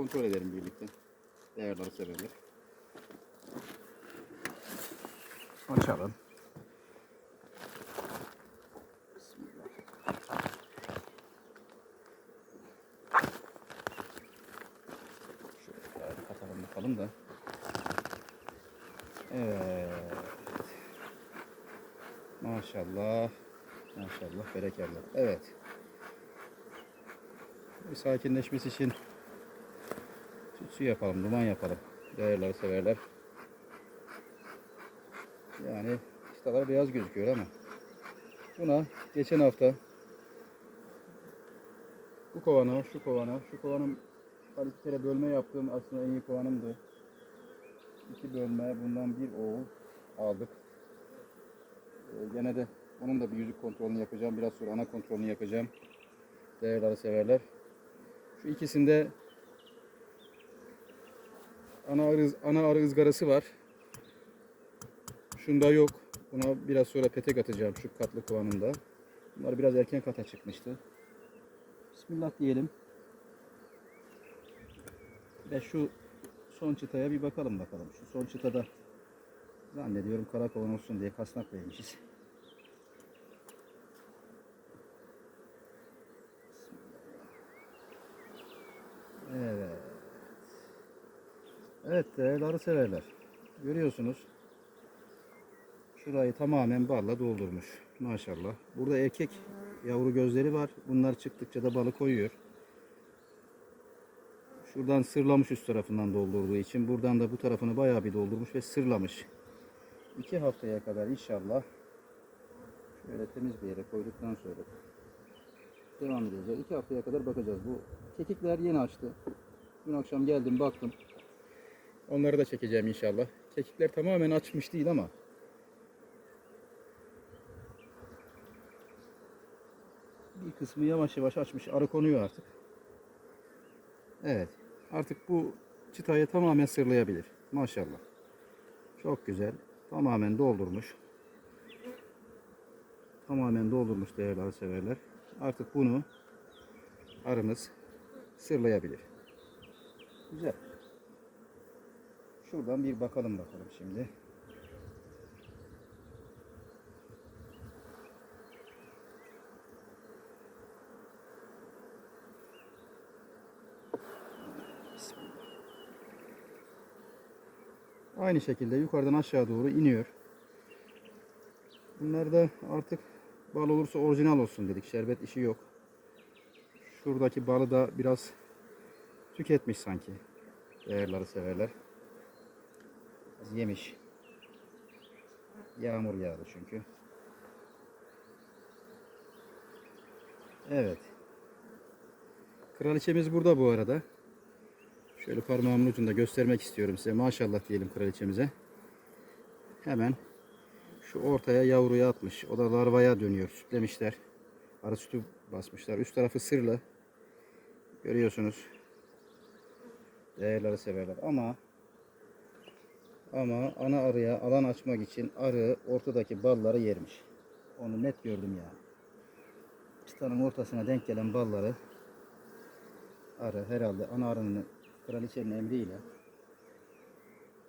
kontrol edelim birlikte. Değerli arı severler. Açalım. Şöyle bakalım da. Evet. Maşallah. Maşallah berekallah. Evet. Bir sakinleşmesi için tütsü yapalım, duman yapalım. Değerleri severler. Yani çıtalar beyaz gözüküyor ama buna geçen hafta bu kovana, şu kovana, şu kovanın bir kere bölme yaptığım aslında en iyi kovanımdı. İki bölme, bundan bir oğul aldık. Ee, gene de onun da bir yüzük kontrolünü yapacağım. Biraz sonra ana kontrolünü yapacağım. Değerli arı severler. Şu ikisinde ana arı, ana arı ızgarası var. Şunda yok. Buna biraz sonra petek atacağım şu katlı kovanında. Bunlar biraz erken kata çıkmıştı. Bismillah diyelim. Ve şu son çıtaya bir bakalım bakalım. Şu son çıtada zannediyorum kara kovan olsun diye kasnak vermişiz. Evet. Evet değerli arı severler. Görüyorsunuz. Şurayı tamamen balla doldurmuş. Maşallah. Burada erkek yavru gözleri var. Bunlar çıktıkça da balı koyuyor. Şuradan sırlamış üst tarafından doldurduğu için. Buradan da bu tarafını bayağı bir doldurmuş ve sırlamış. İki haftaya kadar inşallah şöyle temiz bir yere koyduktan sonra devam edeceğiz. İki haftaya kadar bakacağız. Bu kekikler yeni açtı. Dün akşam geldim baktım. Onları da çekeceğim inşallah. Kekikler tamamen açmış değil ama bir kısmı yavaş yavaş açmış. Arı konuyor artık. Evet. Artık bu çıtayı tamamen sırlayabilir. Maşallah. Çok güzel. Tamamen doldurmuş. Tamamen doldurmuş değerli arı severler. Artık bunu arımız sırlayabilir. Güzel. Şuradan bir bakalım bakalım şimdi. Aynı şekilde yukarıdan aşağı doğru iniyor. Bunlar da artık bal olursa orijinal olsun dedik. Şerbet işi yok. Şuradaki balı da biraz tüketmiş sanki. Değerleri severler. Yemiş. Yağmur yağdı çünkü. Evet. Kraliçemiz burada bu arada. Şöyle parmağımın ucunda göstermek istiyorum size. Maşallah diyelim kraliçemize. Hemen şu ortaya yavruya atmış. O da larvaya dönüyor. Sütlemişler. Arı sütü basmışlar. Üst tarafı sırlı. Görüyorsunuz. Değerleri severler. Ama ama ana arıya alan açmak için arı ortadaki balları yermiş. Onu net gördüm yani. Çıtanın ortasına denk gelen balları arı herhalde ana arının kraliçenin emriyle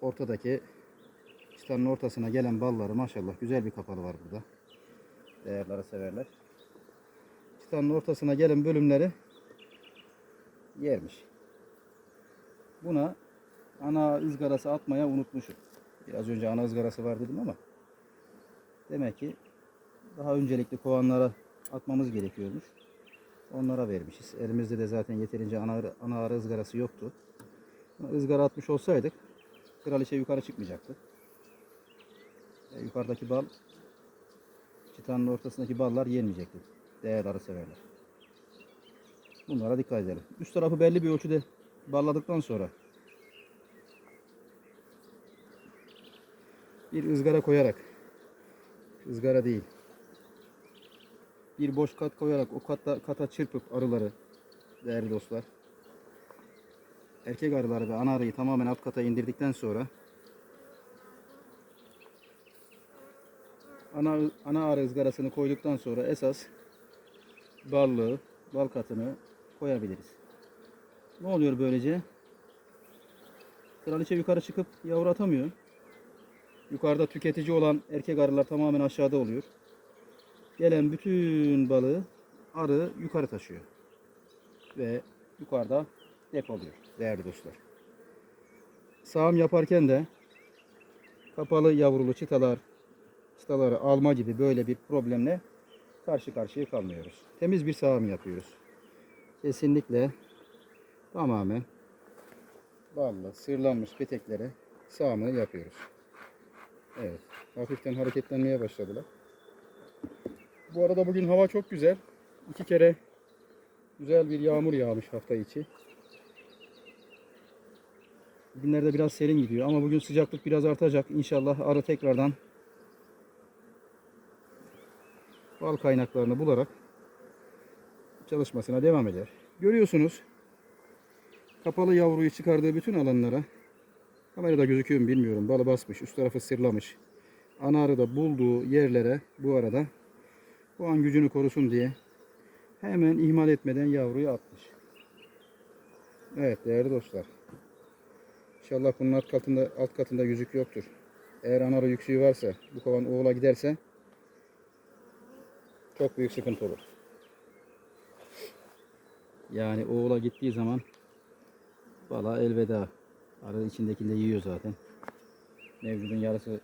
ortadaki çıtanın ortasına gelen balları maşallah güzel bir kapalı var burada. Değerleri severler. Çıtanın ortasına gelen bölümleri yermiş. Buna ana ızgarası atmaya unutmuşum. Biraz önce ana ızgarası var dedim ama demek ki daha öncelikli kovanlara atmamız gerekiyormuş. Onlara vermişiz. Elimizde de zaten yeterince ana, ana arı ızgarası yoktu. Izgara atmış olsaydık kraliçe yukarı çıkmayacaktı. E, yukarıdaki bal çıtanın ortasındaki ballar yenmeyecekti. Değerli arı severler. Bunlara dikkat edelim. Üst tarafı belli bir ölçüde balladıktan sonra bir ızgara koyarak ızgara değil bir boş kat koyarak o kata, kata çırpıp arıları değerli dostlar erkek arıları ve ana arıyı tamamen alt kata indirdikten sonra ana, ana arı ızgarasını koyduktan sonra esas ballığı, bal katını koyabiliriz. Ne oluyor böylece? kraliçe yukarı çıkıp yavru atamıyor. Yukarıda tüketici olan erkek arılar tamamen aşağıda oluyor. Gelen bütün balığı arı yukarı taşıyor. Ve yukarıda depoluyor değerli dostlar. Sağım yaparken de kapalı yavrulu çıtalar, çıtaları alma gibi böyle bir problemle karşı karşıya kalmıyoruz. Temiz bir sağım yapıyoruz. Kesinlikle tamamen balla sırlanmış peteklere sağımını yapıyoruz. Evet. Hafiften hareketlenmeye başladılar. Bu arada bugün hava çok güzel. İki kere güzel bir yağmur yağmış hafta içi. Bugünlerde biraz serin gidiyor ama bugün sıcaklık biraz artacak. İnşallah arı tekrardan bal kaynaklarını bularak çalışmasına devam eder. Görüyorsunuz kapalı yavruyu çıkardığı bütün alanlara kamerada gözüküyor mu bilmiyorum. Balı basmış, üst tarafı sırlamış. Ana arı da bulduğu yerlere bu arada bu an gücünü korusun diye hemen ihmal etmeden yavruyu atmış. Evet değerli dostlar. İnşallah bunun alt katında alt katında yüzük yoktur. Eğer ana arı yüksüğü varsa bu kovan oğula giderse çok büyük sıkıntı olur. Yani oğula gittiği zaman valla elveda. Arı içindekini de yiyor zaten. Mevcudun yarısı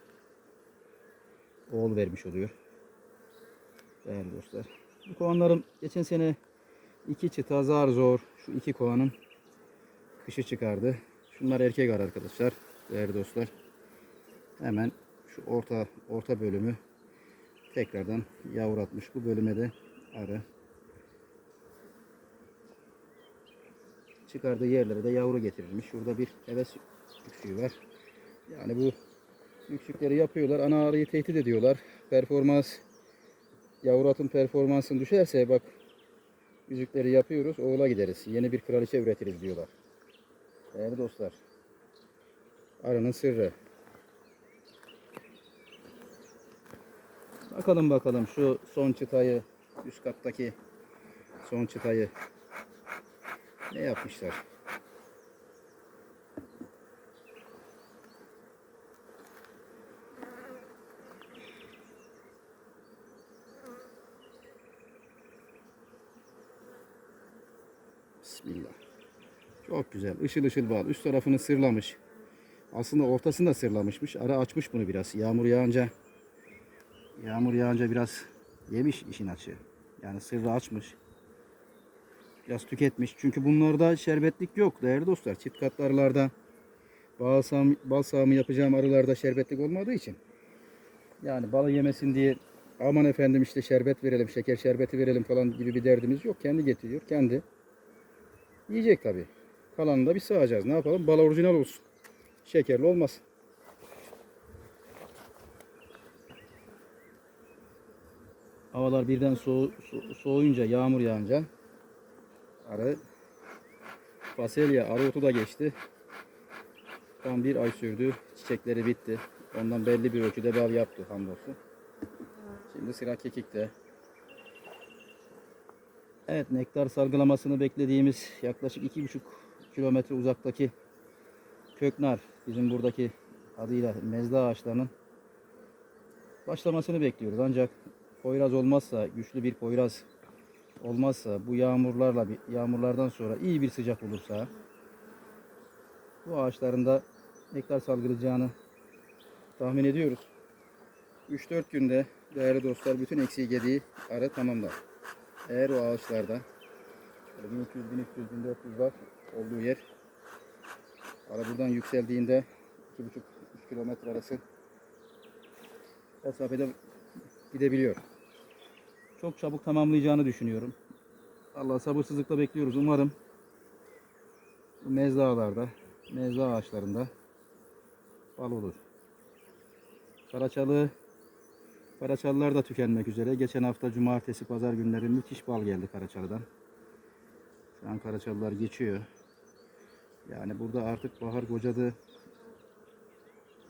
oğul vermiş oluyor. Değerli dostlar. Bu kovanlarım geçen sene iki çıta zar zor şu iki kovanın kışı çıkardı. Şunlar erkek arı arkadaşlar. Değerli dostlar. Hemen şu orta orta bölümü tekrardan yavru atmış. Bu bölüme de arı çıkardığı yerlere de yavru getirilmiş. Şurada bir heves yüksüğü var. Yani bu yüksükleri yapıyorlar. Ana arıyı tehdit ediyorlar. Performans yavru atın performansın düşerse bak yüzükleri yapıyoruz. Oğula gideriz. Yeni bir kraliçe üretiriz diyorlar. Değerli dostlar. Arının sırrı. Bakalım bakalım şu son çıtayı üst kattaki son çıtayı ne yapmışlar? Bismillah. Çok güzel. Işıl ışıl bal. Üst tarafını sırlamış. Aslında ortasını da sırlamışmış. Ara açmış bunu biraz. Yağmur yağınca yağmur yağınca biraz yemiş işin açığı. Yani sırrı açmış. Biraz tüketmiş. Çünkü bunlarda şerbetlik yok değerli dostlar. Çift katlı arılarda bal sağımı, bal sağımı yapacağım arılarda şerbetlik olmadığı için. Yani balı yemesin diye aman efendim işte şerbet verelim, şeker şerbeti verelim falan gibi bir derdimiz yok. Kendi getiriyor. Kendi yiyecek tabi. Kalanını da biz sağacağız. Ne yapalım? Bal orijinal olsun. Şekerli olmasın. Havalar birden soğu, so- soğuyunca, yağmur yağınca arı fasulye, arı da geçti. Tam bir ay sürdü. Çiçekleri bitti. Ondan belli bir ölçüde bal yaptı hamdolsun. Şimdi sıra kekikte. Evet nektar salgılamasını beklediğimiz yaklaşık 2,5 kilometre uzaktaki köknar bizim buradaki adıyla mezda ağaçlarının başlamasını bekliyoruz. Ancak poyraz olmazsa, güçlü bir poyraz olmazsa, bu yağmurlarla yağmurlardan sonra iyi bir sıcak olursa bu ağaçlarında nektar salgılayacağını tahmin ediyoruz. 3-4 günde değerli dostlar bütün eksiği gediği arı tamamlar. Eğer o ağaçlarda 1200, 1300, 1400 var olduğu yer ara buradan yükseldiğinde 2,5-3 kilometre arası mesafede gidebiliyor. Çok çabuk tamamlayacağını düşünüyorum. Allah sabırsızlıkla bekliyoruz. Umarım bu mezrağlarda, mezra ağaçlarında bal olur. Karaçalı Karaçalılar da tükenmek üzere. Geçen hafta cumartesi pazar günleri müthiş bal geldi Karaçalı'dan. Şu an Karaçalılar geçiyor. Yani burada artık bahar kocadı.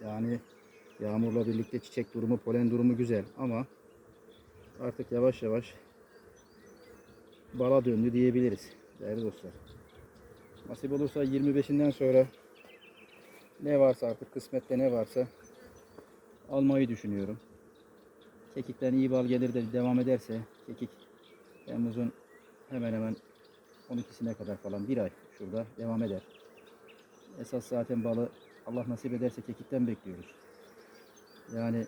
Yani yağmurla birlikte çiçek durumu, polen durumu güzel ama artık yavaş yavaş bala döndü diyebiliriz değerli dostlar. Nasip olursa 25'inden sonra Ne varsa artık kısmette ne varsa almayı düşünüyorum. Kekikten iyi bal gelir de devam ederse kekik Temmuz'un hemen hemen 12'sine kadar falan bir ay şurada devam eder. Esas zaten balı Allah nasip ederse kekikten bekliyoruz. Yani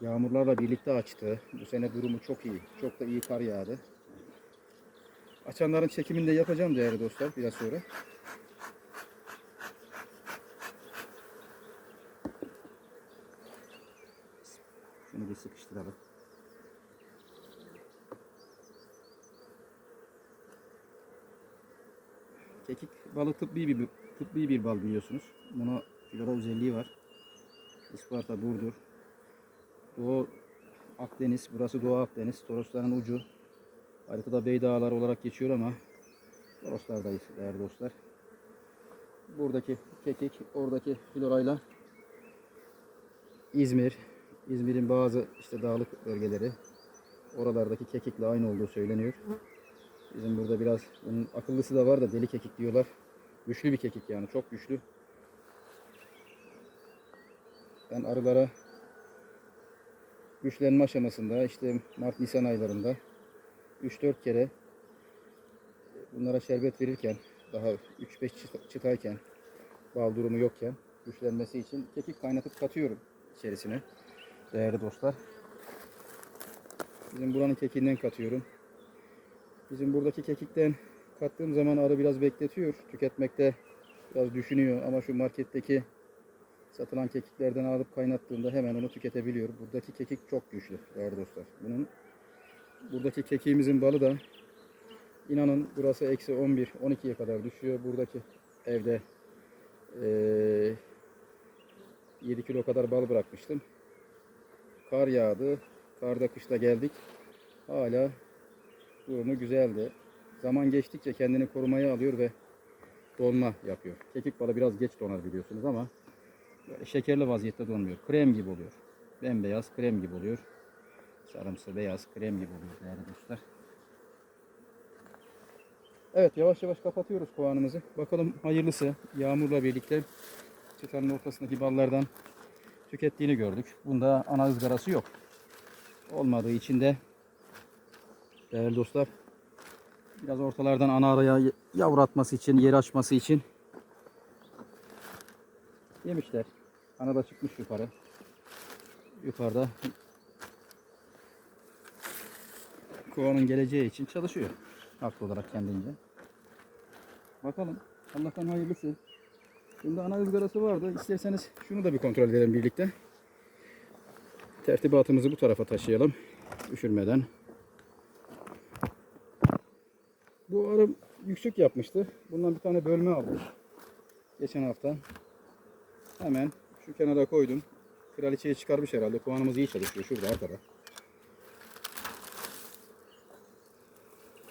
yağmurlarla birlikte açtı. Bu sene durumu çok iyi. Çok da iyi kar yağdı. Açanların çekimini de yapacağım değerli dostlar biraz sonra. Şunu bir sıkıştıralım. Kekik balı tıbbi bir tıbbi bir bal biliyorsunuz. Buna flora özelliği var. Isparta, Burdur, Doğu Akdeniz, burası Doğu Akdeniz. Torosların ucu. Haritada Bey Dağları olarak geçiyor ama Toroslardayız değerli dostlar. Buradaki kekik, oradaki florayla İzmir, İzmir'in bazı işte dağlık bölgeleri oralardaki kekikle aynı olduğu söyleniyor. Bizim burada biraz bunun akıllısı da var da deli kekik diyorlar. Güçlü bir kekik yani çok güçlü. Ben arılara güçlenme aşamasında işte Mart Nisan aylarında 3-4 kere bunlara şerbet verirken daha 3-5 çıt- çıtayken bal durumu yokken güçlenmesi için kekik kaynatıp katıyorum içerisine. Değerli dostlar. Bizim buranın kekiğinden katıyorum. Bizim buradaki kekikten kattığım zaman arı biraz bekletiyor. Tüketmekte biraz düşünüyor ama şu marketteki satılan kekiklerden alıp kaynattığında hemen onu tüketebiliyor. Buradaki kekik çok güçlü değerli dostlar. Bunun buradaki kekiğimizin balı da inanın burası eksi 11 12'ye kadar düşüyor. Buradaki evde eee 7 kilo kadar bal bırakmıştım. Kar yağdı. Karda kışta geldik. Hala durumu güzeldi. Zaman geçtikçe kendini korumaya alıyor ve donma yapıyor. Kekik balı biraz geç donar biliyorsunuz ama böyle şekerli vaziyette donmuyor. Krem gibi oluyor. Bembeyaz krem gibi oluyor. Sarımsı beyaz krem gibi oluyor değerli dostlar. Evet yavaş yavaş kapatıyoruz kovanımızı. Bakalım hayırlısı yağmurla birlikte çıtanın ortasındaki ballardan tükettiğini gördük. Bunda ana ızgarası yok. Olmadığı için de değerli dostlar biraz ortalardan ana araya yavratması için, yer açması için yemişler. Ana da çıkmış yukarı. Yukarıda kovanın geleceği için çalışıyor. Haklı olarak kendince. Bakalım. Allah'tan hayırlısı. Bunda ana ızgarası vardı. İsterseniz şunu da bir kontrol edelim birlikte. Tertibatımızı bu tarafa taşıyalım. Üşürmeden. Bu arım yüksek yapmıştı. Bundan bir tane bölme aldım. Geçen hafta. Hemen şu kenara koydum. Kraliçeyi çıkarmış herhalde. Kovanımız iyi çalışıyor. Şurada arkada.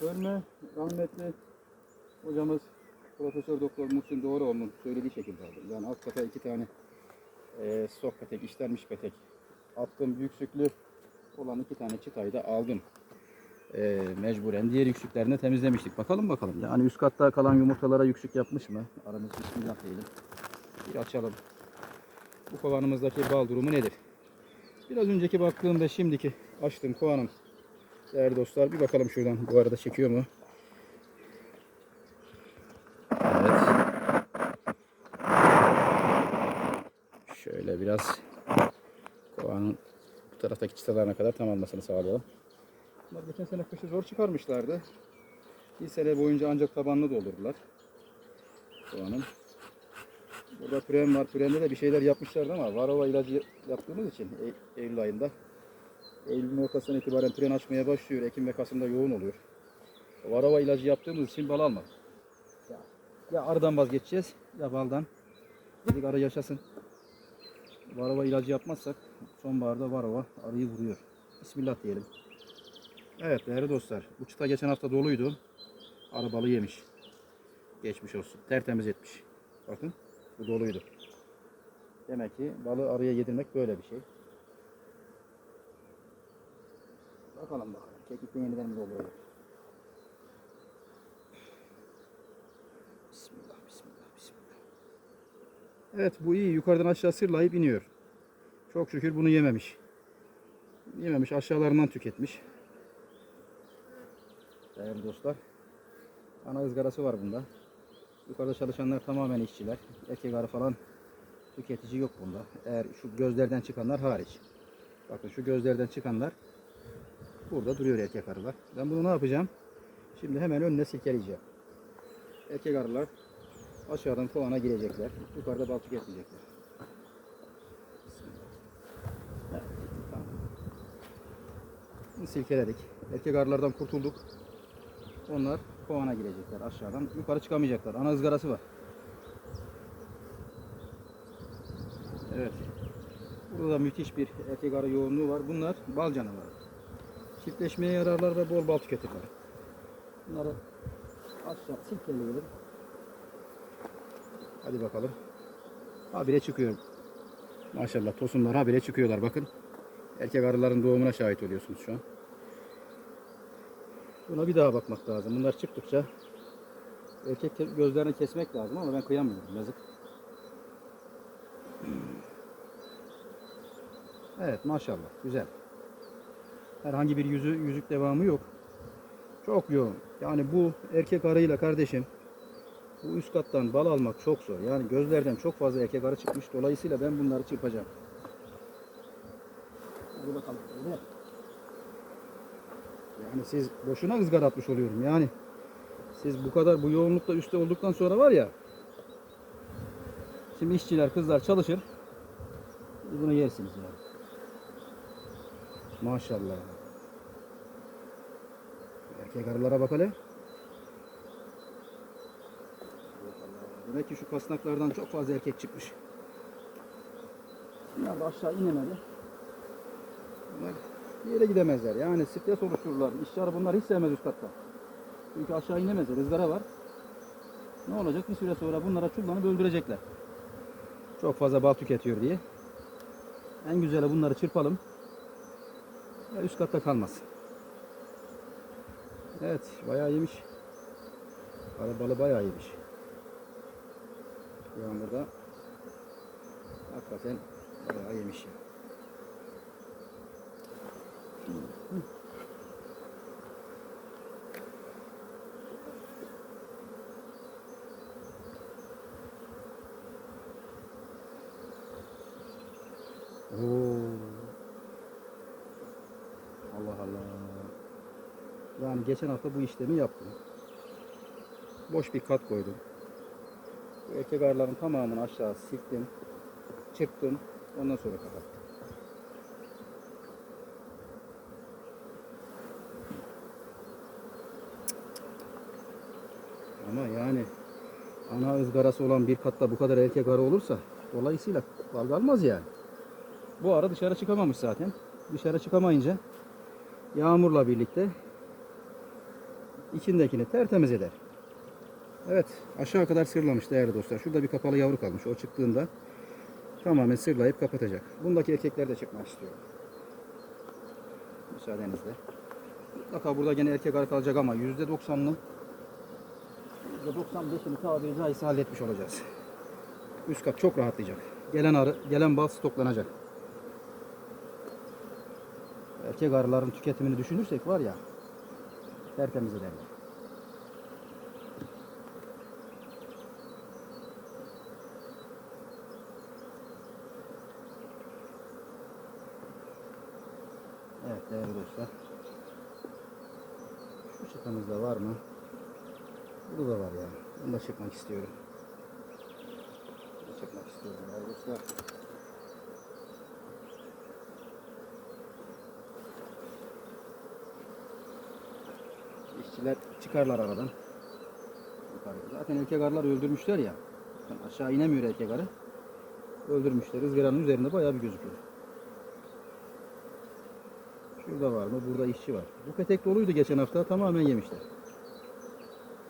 Bölme rahmetli hocamız Profesör Doktor Muhsin Doğruoğlu'nun söylediği şekilde aldım. Yani alt kata iki tane e, stok petek, işlenmiş petek attım. Yüksüklü olan iki tane çıtayı da aldım. E, mecburen. Diğer yüksüklerini temizlemiştik. Bakalım bakalım. Yani üst katta kalan yumurtalara yüksük yapmış mı? Aramız bismillah diyelim. Bir açalım. Bu kovanımızdaki bal durumu nedir? Biraz önceki baktığımda şimdiki açtığım kovanım değerli dostlar. Bir bakalım şuradan. Bu arada çekiyor mu? Evet. Şöyle biraz kovanın bu taraftaki çıtalarına kadar tamamlamasını sağlayalım. Bunlar geçen sene kışı zor çıkarmışlardı. Bir sene boyunca ancak tabanını doldurdular. Kovanın. Burada püren var. Pürende de bir şeyler yapmışlardı ama varova ilacı yaptığımız için E- Eylül ayında. Eylül'ün ortasından itibaren püren açmaya başlıyor. Ekim ve Kasım'da yoğun oluyor. Varova ilacı yaptığımız için bal almadık. Ya, ya arıdan vazgeçeceğiz ya baldan. Dedik arı yaşasın. Varova ilacı yapmazsak sonbaharda varova arıyı vuruyor. Bismillah diyelim. Evet değerli dostlar. Bu çıta geçen hafta doluydu. Arı balı yemiş. Geçmiş olsun. Tertemiz etmiş. Bakın doluydu. Demek ki balı arıya yedirmek böyle bir şey. Bakalım bakalım. Kekikten yeniden mi doluyor? Bismillah, bismillah, bismillah. Evet bu iyi. Yukarıdan aşağı sırlayıp iniyor. Çok şükür bunu yememiş. Yememiş. Aşağılarından tüketmiş. Değerli dostlar. Ana ızgarası var bunda. Yukarıda çalışanlar tamamen işçiler. Erkek arı falan tüketici yok bunda. Eğer şu gözlerden çıkanlar hariç. Bakın şu gözlerden çıkanlar burada duruyor erkek arılar. Ben bunu ne yapacağım? Şimdi hemen önüne silkeleyeceğim. Erkek arılar aşağıdan kovana girecekler. Yukarıda bal tüketmeyecekler. Evet, silkeledik. Erkek arılardan kurtulduk. Onlar kovana girecekler aşağıdan. Yukarı çıkamayacaklar. Ana ızgarası var. Evet. Burada da müthiş bir erkek arı yoğunluğu var. Bunlar bal canavarı. Çiftleşmeye yararlar ve bol bal tüketirler. Bunları aşağı silkeleyelim. Hadi bakalım. Habire çıkıyor. Maşallah tosunlar habire çıkıyorlar bakın. Erkek arıların doğumuna şahit oluyorsunuz şu an. Buna bir daha bakmak lazım. Bunlar çıktıkça erkek ke- gözlerini kesmek lazım ama ben kıyamıyorum yazık. Evet maşallah güzel. Herhangi bir yüzü yüzük devamı yok. Çok yoğun. Yani bu erkek arıyla kardeşim bu üst kattan bal almak çok zor. Yani gözlerden çok fazla erkek arı çıkmış. Dolayısıyla ben bunları çırpacağım. Hadi bakalım. Öyle. Yani siz boşuna ızgara atmış oluyorum. Yani siz bu kadar bu yoğunlukta üstte olduktan sonra var ya şimdi işçiler kızlar çalışır bunu yersiniz yani. Maşallah. Erkek arılara bak hele. Demek ki şu kasnaklardan çok fazla erkek çıkmış. Bunlar da aşağı inemedi. Bir yere gidemezler. Yani stres oluştururlar. İşçi arı bunlar hiç sevmez üst. Çünkü aşağı inemezler. Rızgara var. Ne olacak? Bir süre sonra bunlara çullanıp öldürecekler. Çok fazla bal tüketiyor diye. En güzeli bunları çırpalım. Ve üst katta kalmasın. Evet, bayağı yemiş. Arı balı bayağı yemiş. Yağmurda hakikaten bayağı yemiş. ya. Oo. Allah Allah. Geçen hafta bu işlemi yaptım. Boş bir kat koydum. Bu erkek arıların tamamını aşağı siktim. Çıktım. Ondan sonra kapattım. Ama yani ana ızgarası olan bir katta bu kadar erkek arı olursa dolayısıyla bal kalmaz yani. Bu ara dışarı çıkamamış zaten. Dışarı çıkamayınca yağmurla birlikte içindekini tertemiz eder. Evet aşağı kadar sırlamış değerli dostlar. Şurada bir kapalı yavru kalmış. O çıktığında tamamen sırlayıp kapatacak. Bundaki erkekler de çıkmak istiyor. Müsaadenizle. Mutlaka burada gene erkek arı kalacak ama %90'ını %95'ini tabiri caizse halletmiş olacağız. Üst kat çok rahatlayacak. Gelen arı, gelen bal stoklanacak. Erkek arıların tüketimini düşünürsek var ya tertemiz ederler. Evet değerli dostlar. Şu çıkamızda var mı? Bu da var ya. Bunu da çıkmak istiyorum. Bunu da çıkmak istiyorum değerli dostlar. İşçiler çıkarlar aradan. Zaten erkek arılar öldürmüşler ya. Aşağı inemiyor erkek arı. Öldürmüşler. Izgaranın üzerinde bayağı bir gözüküyor. Şurada var mı? Burada işçi var. Bu petek doluydu geçen hafta. Tamamen yemişler.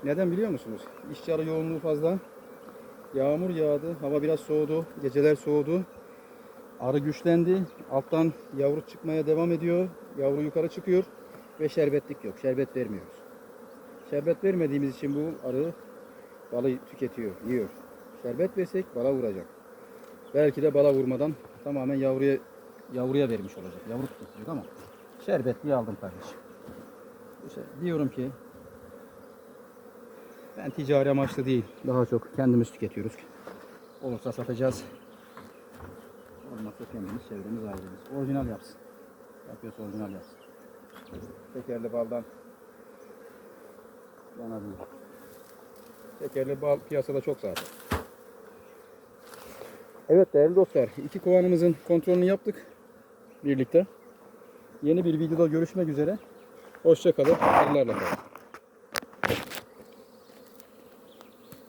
Neden biliyor musunuz? İşçi arı yoğunluğu fazla. Yağmur yağdı. Hava biraz soğudu. Geceler soğudu. Arı güçlendi. Alttan yavru çıkmaya devam ediyor. Yavru yukarı çıkıyor. Ve şerbetlik yok. Şerbet vermiyoruz. Şerbet vermediğimiz için bu arı balı tüketiyor, yiyor. Şerbet versek bala vuracak. belki de bala vurmadan tamamen yavruya yavruya vermiş olacak. Yavru tutacak ama şerbetliyi aldım kardeşim. İşte diyorum ki ben ticari amaçlı değil. Daha çok kendimiz tüketiyoruz. Olursa satacağız. Olmazsa kendimiz çevremiz ailemiz. Orijinal yapsın. Yapıyorsa orijinal yapsın. Şekerli baldan değil. Şekerli bal piyasada çok zaten. Evet değerli dostlar, iki kovanımızın kontrolünü yaptık birlikte. Yeni bir videoda görüşmek üzere. Hoşçakalın, hayırlarla kalın.